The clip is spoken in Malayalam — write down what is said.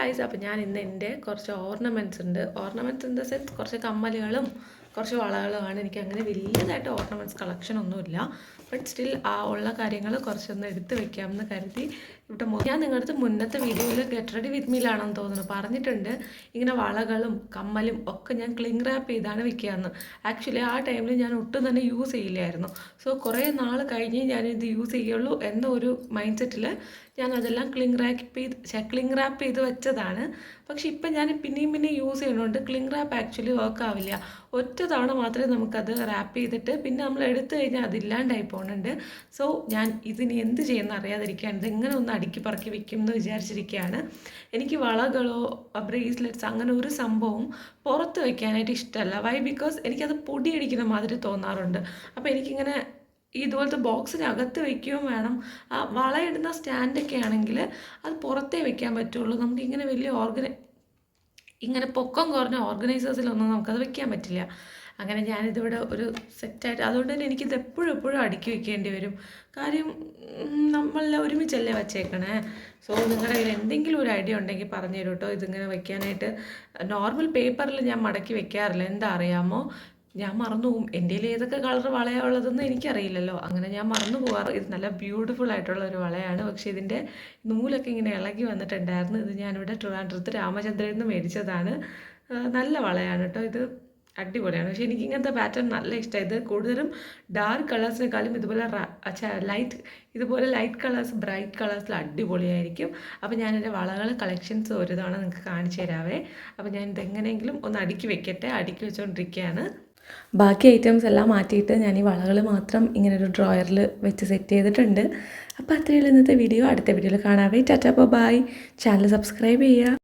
ഗായ്സ് അപ്പോൾ ഞാൻ ഇന്ന് എന്റെ കുറച്ച് ഓർണമെന്റ്സ് ഉണ്ട്. ഓർണമെന്റ്സ് ഇൻ ദ സെൻസ് കുറച്ച് കമ്മലുകളും കുറച്ച് വളകളുമാണ് എനിക്ക് അങ്ങനെ വലിയതായിട്ട് ഓർണമെന്റ്സ് കളക്ഷൻ ഒന്നുമില്ല. ബട്ട് സ്റ്റിൽ ആ ഉള്ള കാര്യങ്ങൾ കുറച്ചൊന്ന് എടുത്ത് വെക്കാമെന്ന് കരുതി ഇവിടെ ഞാൻ നിങ്ങളുടെ മുന്നത്തെ വീഡിയോയിൽ ഗെറ്റ് റെഡി വിത്ത് തോന്നുന്നു. പറഞ്ഞിട്ടുണ്ട്. ഇങ്ങനെ വളകളും കമ്മലും ഒക്കെ ഞാൻ ക്ലിങ് റാപ്പ് ചെയ്താണ് വിൽക്കുകയെന്ന് ആക്ച്വലി ആ ടൈമിൽ ഞാൻ ഒട്ടും തന്നെ യൂസ് ചെയ്യില്ലായിരുന്നു. സോ കുറേ നാൾ കഴിഞ്ഞ് ഞാനിത് യൂസ് ചെയ്യുള്ളൂ എന്ന ഒരു മൈൻഡ് സെറ്റിൽ ഞാൻ അതെല്ലാം ക്ലിങ് റാപ്പ് ചെയ്ത് ക്ലിങ് റാപ്പ് ചെയ്ത് വെച്ചതാണ്. പക്ഷേ ഇപ്പം ഞാൻ പിന്നെയും പിന്നെയും യൂസ് ചെയ്യുന്നുണ്ട്. ക്ലിങ് റാപ്പ് ആക്ച്വലി വർക്ക് ആവില്ല. ഒറ്റ തവണ മാത്രമേ നമുക്കത് റാപ്പ് ചെയ്തിട്ട് പിന്നെ നമ്മൾ എടുത്തു കഴിഞ്ഞാൽ അതില്ലാണ്ടായി പോകുന്നുണ്ട് സോ ഞാൻ ഇതിന് എന്ത് ചെയ്യുന്ന അറിയാതിരിക്കുകയാണ് ഇതെങ്ങനെ ഒന്ന് അടുക്കി പറക്കി വെക്കും എന്ന് വിചാരിച്ചിരിക്കുകയാണ്. എനിക്ക് വളകളോ ബ്രേസ്ലെറ്റ്സ് അങ്ങനെ ഒരു സംഭവം പുറത്ത് വയ്ക്കാനായിട്ട് ഇഷ്ടമല്ല. വൈ ബിക്കോസ് എനിക്കത് പൊടിയടിക്കുന്ന മാതിരി തോന്നാറുണ്ട്. അപ്പോൾ എനിക്കിങ്ങനെ ഇതുപോലത്തെ ബോക്സിനകത്ത് വെക്കുകയും വേണം. വളയിടുന്ന സ്റ്റാൻഡൊക്കെ ആണെങ്കിൽ അത് പുറത്തേ വെക്കാൻ പറ്റുള്ളൂ. നമുക്ക് ഇങ്ങനെ വലിയ ഓർഗന ഇങ്ങനെ പൊക്കം കുറഞ്ഞ ഓർഗനൈസേഴ്സിലൊന്നും നമുക്കത് വെക്കാൻ പറ്റില്ല. അങ്ങനെ ഞാനിതിവിടെ ഒരു സെറ്റായിട്ട് അതുകൊണ്ട് തന്നെ എനിക്കിത് എപ്പോഴും എപ്പോഴും അടുക്കി വെക്കേണ്ടി വരും. കാര്യം നമ്മളെല്ലാം ഒരുമിച്ചല്ലേ വച്ചേക്കണേ? സോ നിങ്ങളുടെ കയ്യിൽ എന്തെങ്കിലും ഒരു ഐഡിയ ഉണ്ടെങ്കിൽ പറഞ്ഞു തരൂട്ടോ കേട്ടോ ഇതിങ്ങനെ വെക്കാനായിട്ട് നോർമൽ പേപ്പറിൽ ഞാൻ മടക്കി വെക്കാറില്ല. എന്താ അറിയാമോ? ഞാൻ മറന്നു പോകും എന്റെ ഏതൊക്കെ കളർ വളയാണ് എനിക്കറിയില്ലല്ലോ. അങ്ങനെ ഞാൻ മറന്നു പോകാറ്. ഇത് നല്ല ബ്യൂട്ടിഫുൾ ആയിട്ടുള്ള ഒരു വളയാണ്. പക്ഷേ ഇതിന്റെ നൂലൊക്കെ ഇങ്ങനെ ഇളകി വന്നിട്ടുണ്ടായിരുന്നു. ഇത് ഞാനിവിടെ ട്രിവാൻഡ്രത്ത് രാമചന്ദ്രയിൽ നിന്ന് മേടിച്ചതാണ്. നല്ല വളയാണ് കേട്ടോ. ഇത് അടിപൊളിയാണ്. പക്ഷേ എനിക്ക് ഇങ്ങനത്തെ പാറ്റേൺ നല്ല ഇഷ്ടമായി ഇത് കൂടുതലും ഡാർക്ക് കളേഴ്സിനെക്കാളും ഇതുപോലെ ലൈറ്റ് ഇതുപോലെ ലൈറ്റ് കളേഴ്സ് ബ്രൈറ്റ് കളേഴ്സിൽ അടിപൊളിയായിരിക്കും. അപ്പോൾ ഞാൻ എന്റെ വളകൾ കളക്ഷൻസ് ഒരു തവണ നിങ്ങൾക്ക് കാണിച്ചു തരാവേ. അപ്പോൾ ഞാൻ ഇതെങ്ങനെയെങ്കിലും ഒന്ന് അടുക്കി വെക്കട്ടെ. അടുക്കി വെച്ചുകൊണ്ടിരിക്കുകയാണ് ബാക്കി ഐറ്റംസ് എല്ലാം മാറ്റിയിട്ട് ഞാൻ ഈ വളകൾ മാത്രം ഇങ്ങനെ ഒരു ഡ്രോയറിൽ വെച്ച് സെറ്റ് ചെയ്തിട്ടുണ്ട്. അപ്പോൾ അത്രയുള്ള ഇന്നത്തെ വീഡിയോ അടുത്ത വീഡിയോയിൽ കാണാവേ. ടാറ്റാ ബൈ ചാനൽ സബ്സ്ക്രൈബ് ചെയ്യുക.